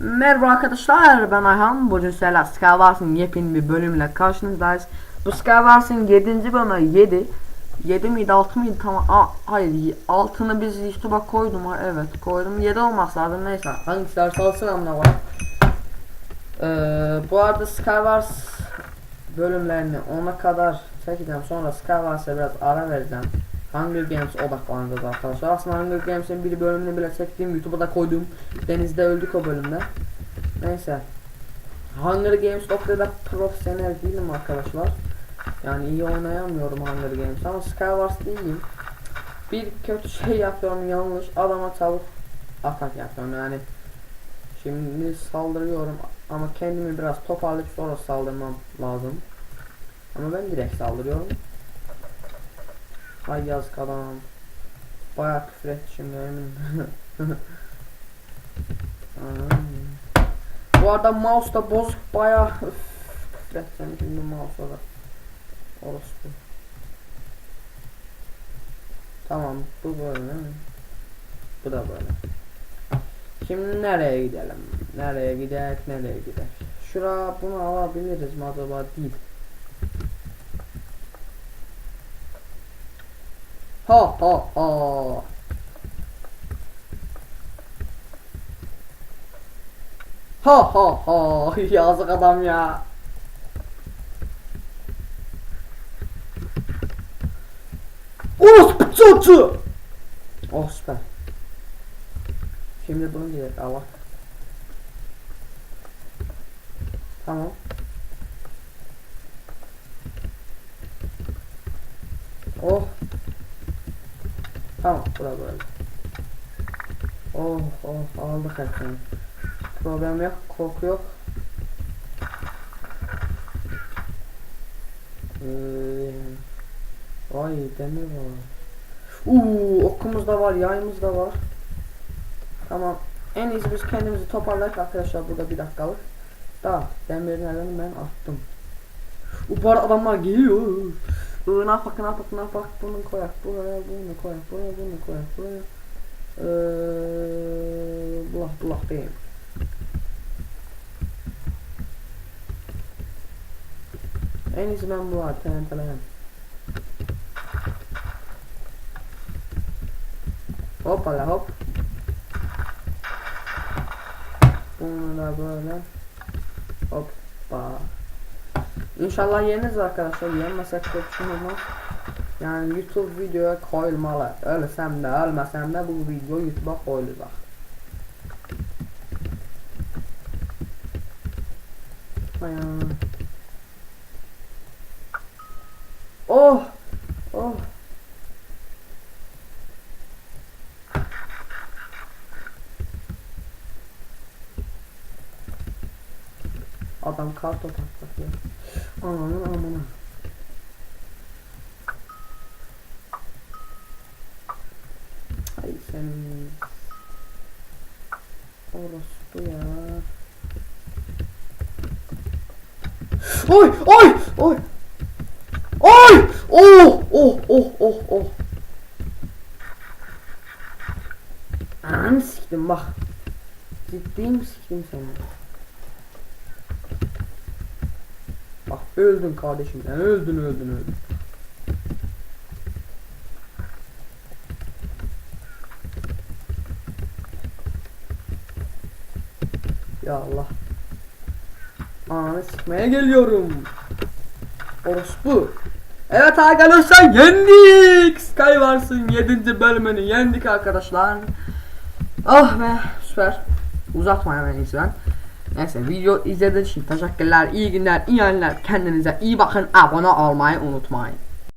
Merhaba arkadaşlar ben Ayhan. Bugün sizlerle Skywars'ın yepyeni bir bölümüyle karşınızdayız. Bu Skywars'ın 7. bölümü 7 7 miydi 6 mıydı? Tamam Aa, hayır altını biz YouTube'a koydum. Ha evet koydum. 7 olmaz lazım neyse. Hangisi derse alsın amına var ee, Bu arada Skywars bölümlerini ona kadar çekeceğim. Sonra Skywars'a biraz ara vereceğim Hunger Games odaklanacağız arkadaşlar. Aslında Hunger Games'in bir bölümünü bile çektiğim YouTube'a da koydum. Denizde öldük o bölümde. Neyse. Hunger Games noktada profesyonel değilim arkadaşlar. Yani iyi oynayamıyorum Hunger Games ama Skywars iyiyim. Bir kötü şey yapıyorum yanlış adama tavuk atak yapıyorum yani. Şimdi saldırıyorum ama kendimi biraz toparlayıp sonra saldırmam lazım. Ama ben direkt saldırıyorum. Ay yazık adam. Bayağı küfür etti şimdi eminim. Bu arada mouse da bozuk bayağı üf, küfür edeceğim şimdi mouse'a da. Orospu. Tamam bu böyle. Bu da böyle. Şimdi nereye gidelim? Nereye gider? Nereye gider? Şura bunu alabiliriz mi acaba değil. Ha ha ha. Ha ha ha. Yazık adam ya. Orospu çocuğu. Oh süper. Şimdi bunu direkt Allah. Tamam. Oh. Tamam bura böyle. Oh oh aldık hepsini. Problem yok, korku yok. Ee, vay demir var. Uuu okumuz da var, yayımız da var. Tamam. En iyisi biz kendimizi toparlayıp arkadaşlar burada bir dakikalık. Daha demirlerini ben attım. Bu arada adamlar geliyor. Yapak ne yapak bunu koyak buraya bunu koyak buraya bunu koyak buraya ee, bulak bulak değil en iyisi ben bu var tenenteleyen hoppala hop bunu da böyle hoppa İnşallah yeniriz arkadaşlar. Yenmesek de olmaz. Yani YouTube videoya koyulmalı. Ölsem de ölmesem de bu video YouTube'a koyulacak. Ayağım. Oh! Oh! Adam karto taklıyor. Ananın amına. Ay sen. Orospu ya. Oy oy oy. Oy! Oh oh oh oh oh. Ananı siktim bak. Ciddiyim siktim seni. Bak öldün kardeşim sen öldün öldün öldün. Ya Allah. Ananı sıkmaya geliyorum. Orospu. Evet arkadaşlar yendik. Skywars'ın 7. bölümünü yendik arkadaşlar. Ah be süper. Uzatma hemen ben. Neyse video izlediğiniz için teşekkürler. İyi günler, iyi günler. Kendinize iyi bakın. Abone olmayı unutmayın.